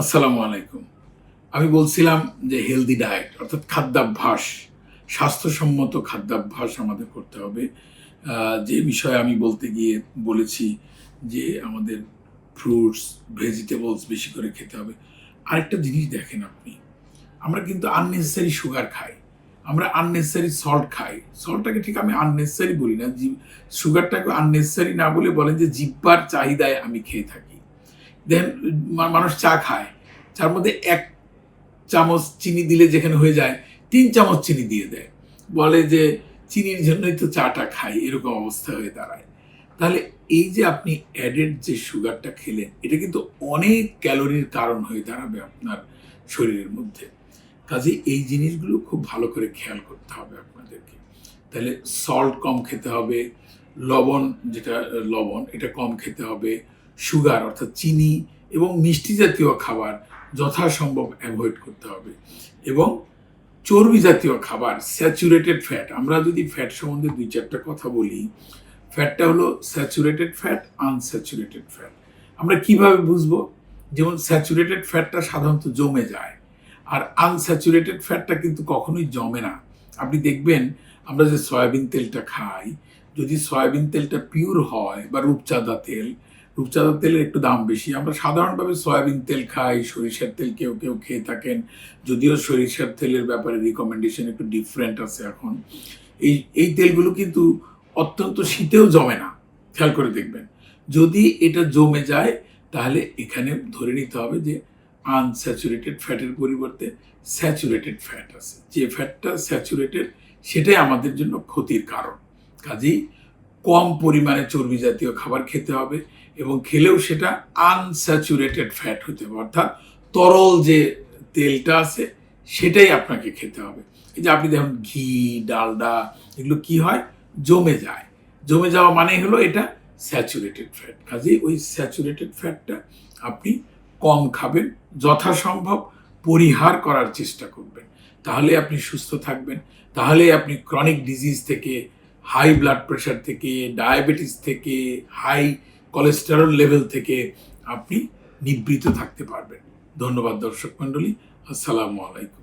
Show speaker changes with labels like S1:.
S1: আসসালামু আলাইকুম। আমি বলছিলাম যে হেলদি ডায়েট অর্থাৎ খাদ্যাভ্যাস, স্বাস্থ্যসম্মত খাদ্যাভ্যাস আমাদের করতে হবে। যে বিষয়ে আমি বলতে গিয়ে বলেছি যে আমাদের ফ্রুটস ভেজিটেবলস বেশি করে খেতে হবে। আরেকটা জিনিস দেখেন আপনি, আমরা কিন্তু আননেসেসারি সুগার খাই, আমরা আননেসেসারি সল্ট খাই। সল্টটাকে ঠিক আমি আননেসেসারি বলি না, জি সুগারটাকে আননেসেসারি না বলে বলেন যে জিব্বার চাহিদায় আমি খেয়ে থাকি। দেন মানুষ চা খায়। যার মধ্যে এক চামচ চিনি দিলে যেখানে হয়ে যায়, তিন চামচ চিনি দিয়ে দেয়। বলে যে, চিনির জন্যই তো চাটা খাই। এরকম অবস্থা হয়ে দাঁড়ায়। তাহলে এই যে আপনি অ্যাডেড যে সুগারটা খেলেন, এটা কিন্তু অনেক ক্যালোরির কারণ হয়ে দাঁড়াবে আপনার শরীরের মধ্যে। কাজে এই জিনিসগুলো খুব ভালো করে খেয়াল করতে হবে আপনাদেরকে। তাহলে সল্ট কম খেতে হবে, লবণ, যেটা, লবণ, এটা কম খেতে হবে। সুগার, অর্থাৎ চিনি এবং মিষ্টি জাতীয় খাবার যথাসম্ভব অ্যাভয়েড করতে হবে এবং চর্বি জাতীয় খাবার, স্যাচুরেটেড ফ্যাট। আমরা যদি ফ্যাট সম্বন্ধে দুই চারটা কথা বলি, ফ্যাটটা হলো স্যাচুরেটেড ফ্যাট, আনস্যাচুরেটেড ফ্যাট। আমরা কীভাবে বুঝব? যেমন স্যাচুরেটেড ফ্যাটটা সাধারণত জমে যায়, আর আনস্যাচুরেটেড ফ্যাটটা কিন্তু কখনোই জমে না। আপনি দেখবেন, আমরা যে সয়াবিন তেলটা খাই, যদি সয়াবিন তেলটা পিওর হয় বা রূপচাঁদা তেল রূপচাঁদা তেলের একটু দাম বেশি। আমরা সাধারণভাবে সয়াবিন তেল খাই, সরিষার তেল কেউ কেউ খেয়ে থাকেন। যদিও সরিষার তেলের ব্যাপারে রিকমেন্ডেশন একটু ডিফারেন্ট আছে এখন। এই এই তেলগুলো কিন্তু অত্যন্ত শীতেও জমে না, খেয়াল করে দেখবেন। যদি এটা জমে যায়, তাহলে এখানে ধরে নিতে হবে যে আনস্যাচুরেটেড ফ্যাটের পরিবর্তে স্যাচুরেটেড ফ্যাট আছে। যে ফ্যাটটা স্যাচুরেটেড সেটাই আমাদের জন্য ক্ষতির কারণ। কাজেই কম পরিমাণে চর্বি জাতীয় খাবার খেতে হবে এবং খেলেও সেটা আনস্যাচুরেটেড ফ্যাট হতে হবে, অর্থাৎ তরল যে তেলটা আছে সেটাই আপনাকে খেতে হবে। এই যে আপনি দেখুন, ঘি, ডালডা, এগুলো কি হয়? জমে যায়। জমে যাওয়া মানে হলো এটা স্যাচুরেটেড ফ্যাট কাজেই ওই স্যাচুরেটেড ফ্যাটটা আপনি কম খাবেন, যথাসম্ভব পরিহার করার চেষ্টা করবেন। তাহলে আপনি সুস্থ থাকবেন। তাহলে আপনি ক্রনিক ডিজিজ থেকে হাই ব্লাড প্রেশার থেকে ডায়াবেটিস থেকে হাই কোলেস্টেরল লেভেল থেকে আপনি নিবৃত থাকতে পারবেন। ধন্যবাদ দর্শক মণ্ডলী। আসসালামু আলাইকুম।